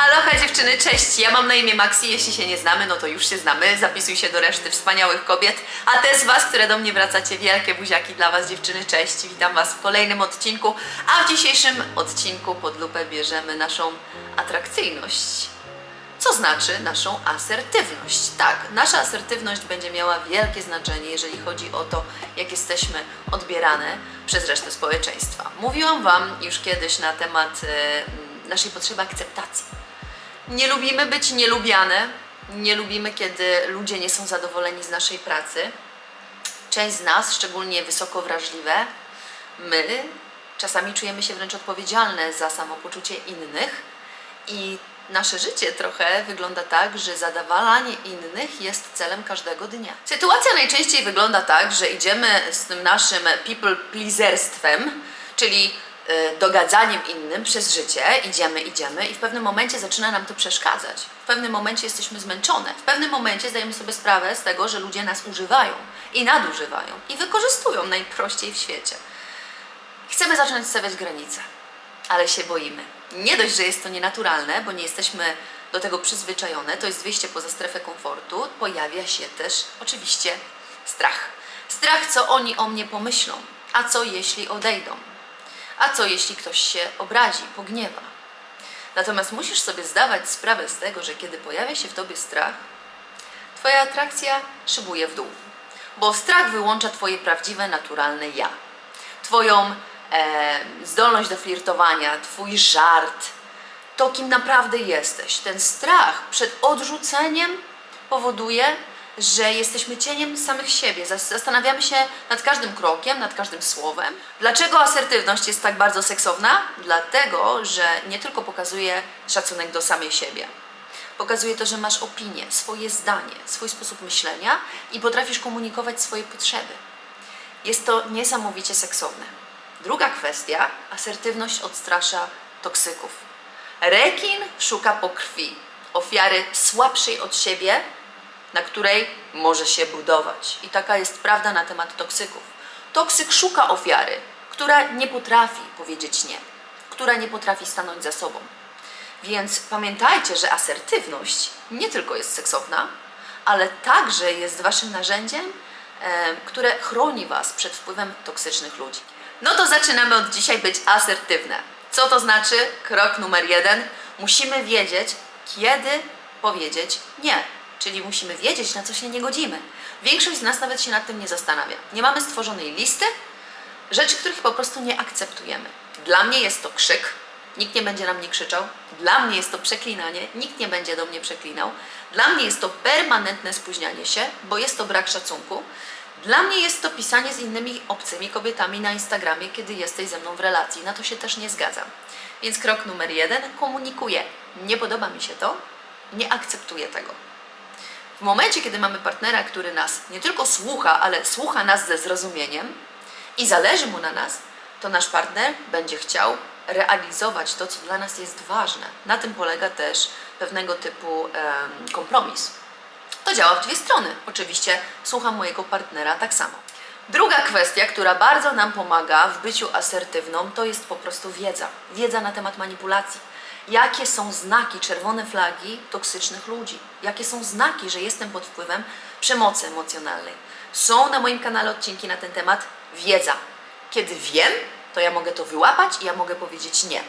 Aloha dziewczyny, cześć! Ja mam na imię Maxi, jeśli się nie znamy, no to już się znamy. Zapisuj się do reszty wspaniałych kobiet. A te z Was, które do mnie wracacie, wielkie buziaki dla Was dziewczyny, cześć! Witam Was w kolejnym odcinku, a w dzisiejszym odcinku pod lupę bierzemy naszą atrakcyjność. Co znaczy naszą asertywność? Tak, nasza asertywność będzie miała wielkie znaczenie, jeżeli chodzi o to, jak jesteśmy odbierane przez resztę społeczeństwa. Mówiłam Wam już kiedyś na temat e, naszej potrzeby akceptacji. Nie lubimy być nielubiane, nie lubimy, kiedy ludzie nie są zadowoleni z naszej pracy. Część z nas, szczególnie wysoko wrażliwe, my czasami czujemy się wręcz odpowiedzialne za samopoczucie innych i nasze życie trochę wygląda tak, że zadowalanie innych jest celem każdego dnia. Sytuacja najczęściej wygląda tak, że idziemy z tym naszym people pleaserstwem, czyli dogadzaniem innym przez życie, idziemy, idziemy i w pewnym momencie zaczyna nam to przeszkadzać. W pewnym momencie jesteśmy zmęczone. W pewnym momencie zdajemy sobie sprawę z tego, że ludzie nas używają i nadużywają i wykorzystują najprościej w świecie. Chcemy zacząć stawiać granice, ale się boimy. Nie dość, że jest to nienaturalne, bo nie jesteśmy do tego przyzwyczajone, to jest wyjście poza strefę komfortu, pojawia się też oczywiście strach. Strach, co oni o mnie pomyślą, a co jeśli odejdą, a co jeśli ktoś się obrazi, pogniewa. Natomiast musisz sobie zdawać sprawę z tego, że kiedy pojawia się w tobie strach, Twoja atrakcja szybuje w dół, bo strach wyłącza Twoje prawdziwe, naturalne ja. Twoją e, zdolność do flirtowania, Twój żart, to kim naprawdę jesteś. Ten strach przed odrzuceniem powoduje, że jesteśmy cieniem samych siebie. Zas- Zastanawiamy się nad każdym krokiem, nad każdym słowem. Dlaczego asertywność jest tak bardzo seksowna? Dlatego, że nie tylko pokazuje szacunek do samej siebie, Pokazuje to, że masz opinię, swoje zdanie, swój sposób myślenia i potrafisz komunikować swoje potrzeby. Jest to niesamowicie seksowne. Druga kwestia, asertywność odstrasza toksyków. Rekin szuka po krwi, ofiary słabszej od siebie, na której może się budować. I taka jest prawda na temat toksyków. Toksyk szuka ofiary, która nie potrafi powiedzieć nie, która nie potrafi stanąć za sobą. Więc pamiętajcie, że asertywność nie tylko jest seksowna, ale także jest waszym narzędziem, które chroni was przed wpływem toksycznych ludzi. No to zaczynamy od dzisiaj być asertywne. Co to znaczy? Krok numer jeden. Musimy wiedzieć, kiedy powiedzieć nie. Czyli musimy wiedzieć, na co się nie godzimy. Większość z nas nawet się nad tym nie zastanawia. Nie mamy stworzonej listy rzeczy, których po prostu nie akceptujemy. Dla mnie jest to krzyk, nikt nie będzie na mnie krzyczał. Dla mnie jest to przeklinanie, nikt nie będzie do mnie przeklinał. Dla mnie jest to permanentne spóźnianie się, bo jest to brak szacunku. Dla mnie jest to pisanie z innymi obcymi kobietami na Instagramie, kiedy jesteś ze mną w relacji. Na to się też nie zgadzam. Więc krok numer jeden, komunikuję. Nie podoba mi się to, nie akceptuję tego. W momencie, kiedy mamy partnera, który nas nie tylko słucha, ale słucha nas ze zrozumieniem i zależy mu na nas, to nasz partner będzie chciał realizować to, co dla nas jest ważne. Na tym polega też pewnego typu kompromis. To działa w dwie strony. Oczywiście słucham mojego partnera tak samo. Druga kwestia, która bardzo nam pomaga w byciu asertywną, to jest po prostu wiedza. Wiedza na temat manipulacji. Jakie są znaki, czerwone flagi toksycznych ludzi? Jakie są znaki, że jestem pod wpływem przemocy emocjonalnej? Są na moim kanale odcinki na ten temat. Wiedza. Kiedy wiem, to ja mogę to wyłapać i ja mogę powiedzieć nie.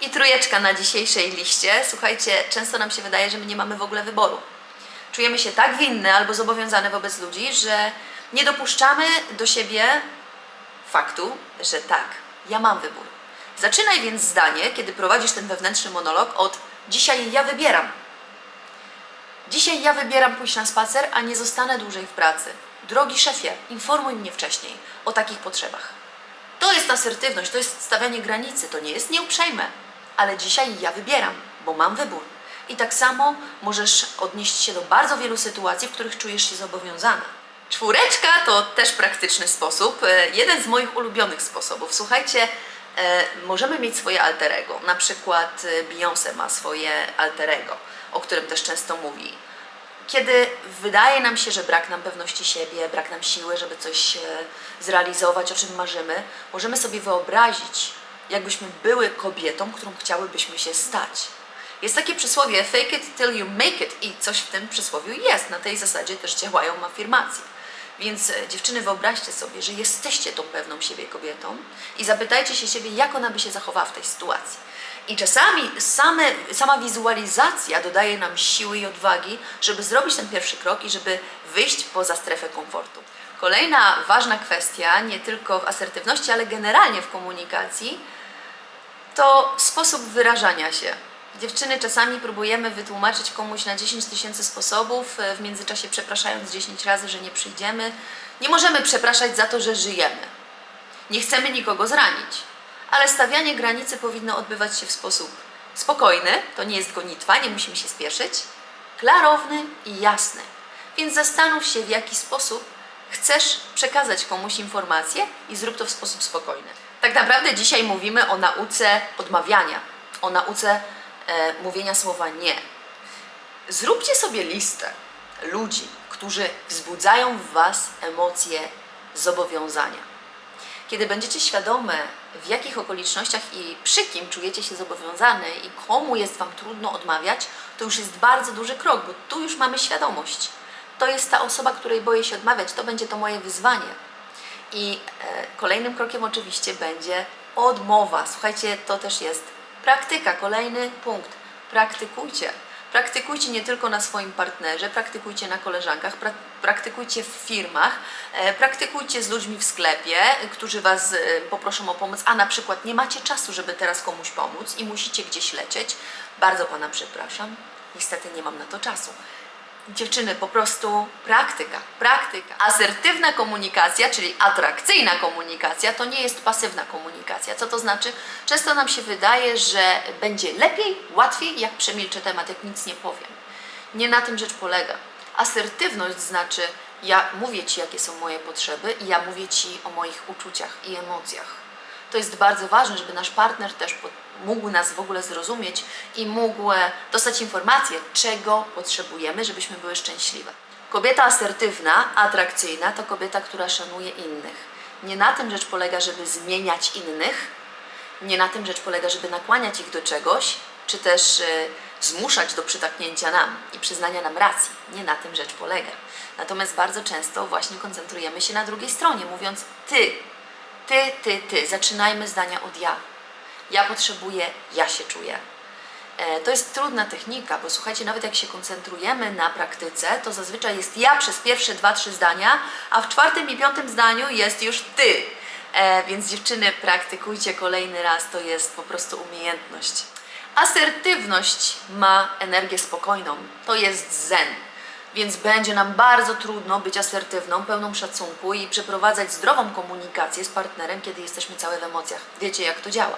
I trójeczka na dzisiejszej liście. Słuchajcie, często nam się wydaje, że my nie mamy w ogóle wyboru. Czujemy się tak winne albo zobowiązane wobec ludzi, że nie dopuszczamy do siebie faktu, że tak, ja mam wybór. Zaczynaj więc zdanie, kiedy prowadzisz ten wewnętrzny monolog, od dzisiaj ja wybieram. Dzisiaj ja wybieram pójść na spacer, a nie zostanę dłużej w pracy. Drogi szefie, informuj mnie wcześniej o takich potrzebach. To jest asertywność, to jest stawianie granicy, to nie jest nieuprzejme, ale dzisiaj ja wybieram, bo mam wybór. I tak samo możesz odnieść się do bardzo wielu sytuacji, w których czujesz się zobowiązana. Czwóreczka to też praktyczny sposób, e, jeden z moich ulubionych sposobów. Słuchajcie, możemy mieć swoje alterego. Na przykład e, Beyoncé ma swoje alterego, o którym też często mówi kiedy wydaje nam się, że brak nam pewności siebie, brak nam siły, żeby coś e, zrealizować, o czym marzymy, możemy sobie wyobrazić, jakbyśmy były kobietą, którą chciałybyśmy się stać. Jest takie przysłowie fake it till you make it i coś w tym przysłowiu jest. Na tej zasadzie też działają afirmacje. Więc e, dziewczyny, wyobraźcie sobie, że jesteście tą pewną siebie kobietą i zapytajcie się siebie, jak ona by się zachowała w tej sytuacji. I czasami same, sama wizualizacja dodaje nam siły i odwagi, żeby zrobić ten pierwszy krok i żeby wyjść poza strefę komfortu. Kolejna ważna kwestia, nie tylko w asertywności, ale generalnie w komunikacji, to sposób wyrażania się. Dziewczyny czasami próbujemy wytłumaczyć komuś na 10 tysięcy sposobów, e, w międzyczasie przepraszając 10 razy, że nie przyjdziemy. Nie możemy przepraszać za to, że żyjemy. Nie chcemy nikogo zranić, ale stawianie granicy powinno odbywać się w sposób spokojny, to nie jest gonitwa, nie musimy się spieszyć, klarowny i jasny. Więc zastanów się, w jaki sposób chcesz przekazać komuś informację i zrób to w sposób spokojny. Tak naprawdę dzisiaj mówimy o nauce odmawiania, o nauce e, mówienia słowa nie. Zróbcie sobie listę ludzi, którzy wzbudzają w Was emocje zobowiązania. Kiedy będziecie świadome, w jakich okolicznościach i przy kim czujecie się zobowiązane i komu jest Wam trudno odmawiać, to już jest bardzo duży krok, bo tu już mamy świadomość. To jest ta osoba, której boję się odmawiać, to będzie to moje wyzwanie. I e, kolejnym krokiem oczywiście będzie odmowa. Słuchajcie, to też jest praktyka. Kolejny punkt. Praktykujcie. Praktykujcie nie tylko na swoim partnerze, praktykujcie na koleżankach, pra praktykujcie w firmach, e, praktykujcie z ludźmi w sklepie, którzy Was e, poproszą o pomoc, a na przykład nie macie czasu, żeby teraz komuś pomóc i musicie gdzieś lecieć. Bardzo Pana przepraszam, niestety nie mam na to czasu. Dziewczyny, po prostu praktyka, praktyka. Asertywna komunikacja, czyli atrakcyjna komunikacja, to nie jest pasywna komunikacja. Co to znaczy? Często nam się wydaje, że będzie lepiej, łatwiej, jak przemilczę temat, jak nic nie powiem. Nie na tym rzecz polega. Asertywność znaczy, ja mówię Ci, jakie są moje potrzeby i ja mówię Ci o moich uczuciach i emocjach. To jest bardzo ważne, żeby nasz partner też mógł nas w ogóle zrozumieć i mógł e, dostać informację, czego potrzebujemy, żebyśmy były szczęśliwe. Kobieta asertywna, atrakcyjna to kobieta, która szanuje innych. Nie na tym rzecz polega, żeby zmieniać innych, nie na tym rzecz polega, żeby nakłaniać ich do czegoś, czy też e, zmuszać do przytaknięcia nam i przyznania nam racji. Nie na tym rzecz polega. Natomiast bardzo często właśnie koncentrujemy się na drugiej stronie, mówiąc ty, ty, ty, ty. Zaczynajmy zdania od ja. Ja potrzebuję, ja się czuję. E, To jest trudna technika, bo słuchajcie, nawet jak się koncentrujemy na praktyce, to zazwyczaj jest ja przez pierwsze dwa, trzy zdania, a w czwartym i piątym zdaniu jest już ty. E, więc dziewczyny, praktykujcie kolejny raz, to jest po prostu umiejętność. Asertywność ma energię spokojną, to jest zen. Więc będzie nam bardzo trudno być asertywną, pełną szacunku i przeprowadzać zdrową komunikację z partnerem, kiedy jesteśmy całe w emocjach. Wiecie, jak to działa.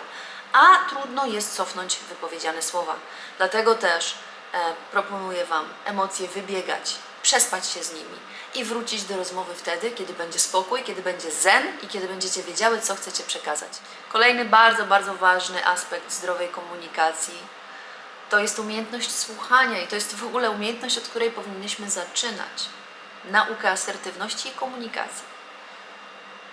A trudno jest cofnąć wypowiedziane słowa. Dlatego też e, proponuję Wam emocje wybiegać, przespać się z nimi i wrócić do rozmowy wtedy, kiedy będzie spokój, kiedy będzie zen i kiedy będziecie wiedziały, co chcecie przekazać. Kolejny bardzo, bardzo ważny aspekt zdrowej komunikacji to jest umiejętność słuchania i to jest w ogóle umiejętność, od której powinnyśmy zaczynać. Naukę asertywności i komunikacji.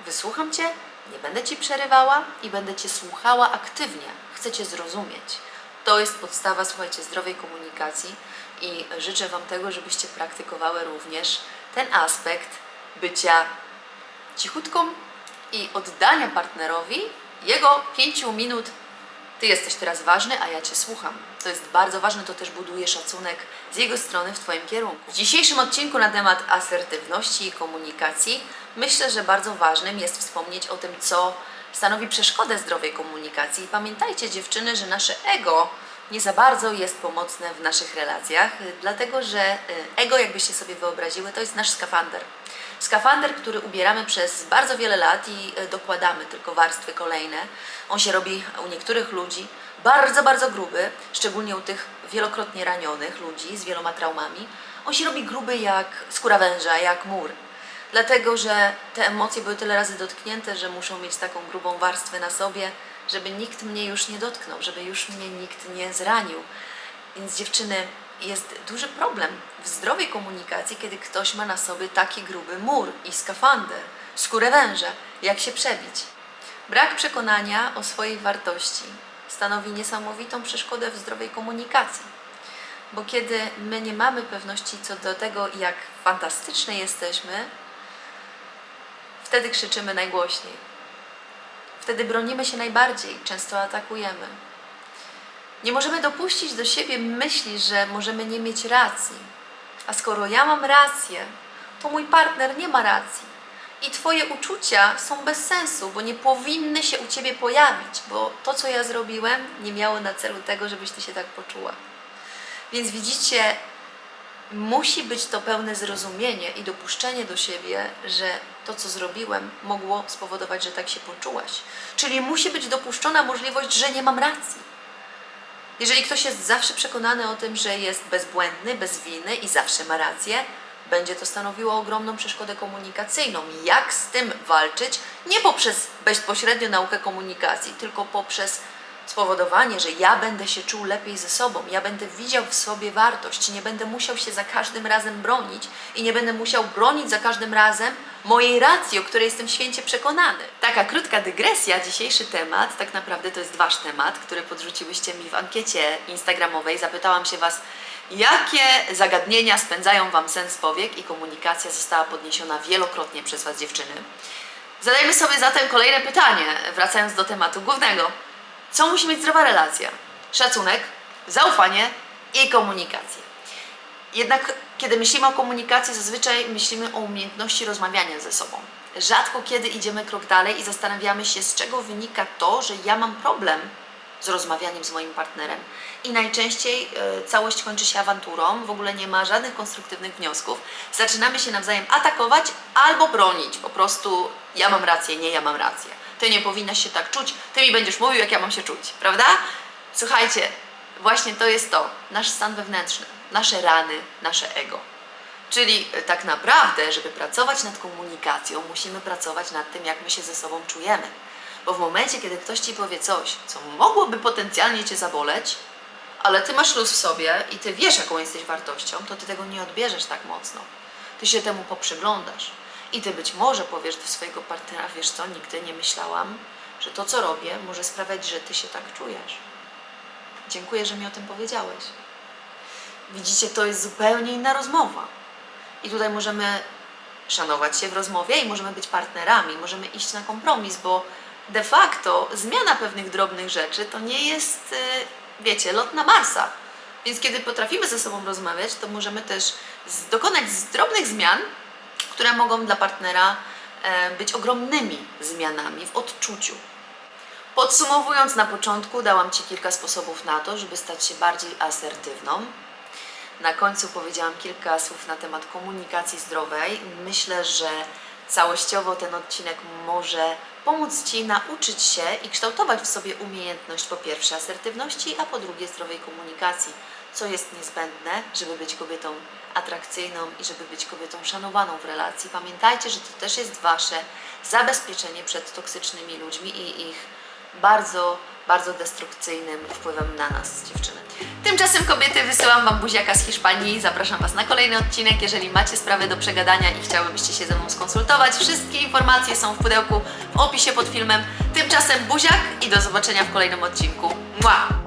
Wysłucham Cię, nie będę Ci przerywała i będę Cię słuchała aktywnie. Chcę Cię zrozumieć. To jest podstawa, słuchajcie, zdrowej komunikacji i życzę Wam tego, żebyście praktykowały również ten aspekt bycia cichutką i oddania partnerowi jego pięciu minut ty jesteś teraz ważny, a ja Cię słucham. To jest bardzo ważne, to też buduje szacunek z jego strony w Twoim kierunku. W dzisiejszym odcinku na temat asertywności i komunikacji myślę, że bardzo ważnym jest wspomnieć o tym, co stanowi przeszkodę zdrowej komunikacji. I pamiętajcie, dziewczyny, że nasze ego nie za bardzo jest pomocne w naszych relacjach, dlatego że y, ego, jakbyście sobie wyobraziły, to jest nasz skafander. Skafander, który ubieramy przez bardzo wiele lat i e, dokładamy tylko warstwy kolejne. On się robi u niektórych ludzi bardzo, bardzo gruby, szczególnie u tych wielokrotnie ranionych ludzi z wieloma traumami. On się robi gruby jak skóra węża, jak mur. Dlatego, że te emocje były tyle razy dotknięte, że muszą mieć taką grubą warstwę na sobie, żeby nikt mnie już nie dotknął, żeby już mnie nikt nie zranił. Więc dziewczyny, jest duży problem w zdrowej komunikacji, kiedy ktoś ma na sobie taki gruby mur i skafander, skórę węża, jak się przebić. Brak przekonania o swojej wartości stanowi niesamowitą przeszkodę w zdrowej komunikacji. Bo kiedy my nie mamy pewności co do tego, jak fantastyczne jesteśmy, wtedy krzyczymy najgłośniej. Wtedy bronimy się najbardziej, często atakujemy. Nie możemy dopuścić do siebie myśli, że możemy nie mieć racji. A skoro ja mam rację, to mój partner nie ma racji. I Twoje uczucia są bez sensu, bo nie powinny się u Ciebie pojawić, bo to, co ja zrobiłem, nie miało na celu tego, żebyś Ty się tak poczuła. Więc widzicie, musi być to pełne zrozumienie i dopuszczenie do siebie, że to, co zrobiłem, mogło spowodować, że tak się poczułaś. Czyli musi być dopuszczona możliwość, że nie mam racji. Jeżeli ktoś jest zawsze przekonany o tym, że jest bezbłędny, bez winy i zawsze ma rację, będzie to stanowiło ogromną przeszkodę komunikacyjną. Jak z tym walczyć? Nie poprzez bezpośrednio naukę komunikacji, tylko poprzez spowodowanie, że ja będę się czuł lepiej ze sobą, ja będę widział w sobie wartość, nie będę musiał się za każdym razem bronić i nie będę musiał bronić za każdym razem mojej racji, o której jestem święcie przekonany. Taka krótka dygresja, dzisiejszy temat, tak naprawdę to jest wasz temat, który podrzuciłyście mi w ankiecie instagramowej. Zapytałam się was, jakie zagadnienia spędzają wam sens powiek i komunikacja została podniesiona wielokrotnie przez was dziewczyny. Zadajmy sobie zatem kolejne pytanie, wracając do tematu głównego. Co musi mieć zdrowa relacja? Szacunek, zaufanie i komunikację. Jednak kiedy myślimy o komunikacji, zazwyczaj myślimy o umiejętności rozmawiania ze sobą. Rzadko kiedy idziemy krok dalej i zastanawiamy się, z czego wynika to, że ja mam problem z rozmawianiem z moim partnerem. I najczęściej e, całość kończy się awanturą, w ogóle nie ma żadnych konstruktywnych wniosków. Zaczynamy się nawzajem atakować albo bronić. Po prostu ja mam rację, nie ja mam rację. Ty nie powinnaś się tak czuć, ty mi będziesz mówił, jak ja mam się czuć, prawda? Słuchajcie, właśnie to jest to, nasz stan wewnętrzny, nasze rany, nasze ego. Czyli e, tak naprawdę, żeby pracować nad komunikacją, musimy pracować nad tym, jak my się ze sobą czujemy. Bo w momencie, kiedy ktoś ci powie coś, co mogłoby potencjalnie cię zaboleć, ale ty masz luz w sobie i ty wiesz, jaką jesteś wartością, to ty tego nie odbierzesz tak mocno. Ty się temu poprzyglądasz. I ty być może powiesz do swojego partnera, wiesz co, nigdy nie myślałam, że to, co robię, może sprawiać, że ty się tak czujesz. Dziękuję, że mi o tym powiedziałeś. Widzicie, to jest zupełnie inna rozmowa. I tutaj możemy szanować się w rozmowie i możemy być partnerami, możemy iść na kompromis, bo de facto zmiana pewnych drobnych rzeczy to nie jest, y, wiecie, lot na Marsa. Więc kiedy potrafimy ze sobą rozmawiać, to możemy też dokonać drobnych zmian, które mogą dla partnera e, być ogromnymi zmianami w odczuciu. Podsumowując na początku, dałam Ci kilka sposobów na to, żeby stać się bardziej asertywną. Na końcu powiedziałam kilka słów na temat komunikacji zdrowej. Myślę, że całościowo ten odcinek może pomóc Ci nauczyć się i kształtować w sobie umiejętność po pierwsze asertywności, a po drugie zdrowej komunikacji, co jest niezbędne, żeby być kobietą atrakcyjną i żeby być kobietą szanowaną w relacji. Pamiętajcie, że to też jest Wasze zabezpieczenie przed toksycznymi ludźmi i ich bardzo, bardzo destrukcyjnym wpływem na nas, dziewczyny. Tymczasem kobiety wysyłam Wam buziaka z Hiszpanii. Zapraszam Was na kolejny odcinek. Jeżeli macie sprawy do przegadania i chciałybyście się ze mną skonsultować, wszystkie informacje są w pudełku w opisie pod filmem. Tymczasem buziak i do zobaczenia w kolejnym odcinku. Mua!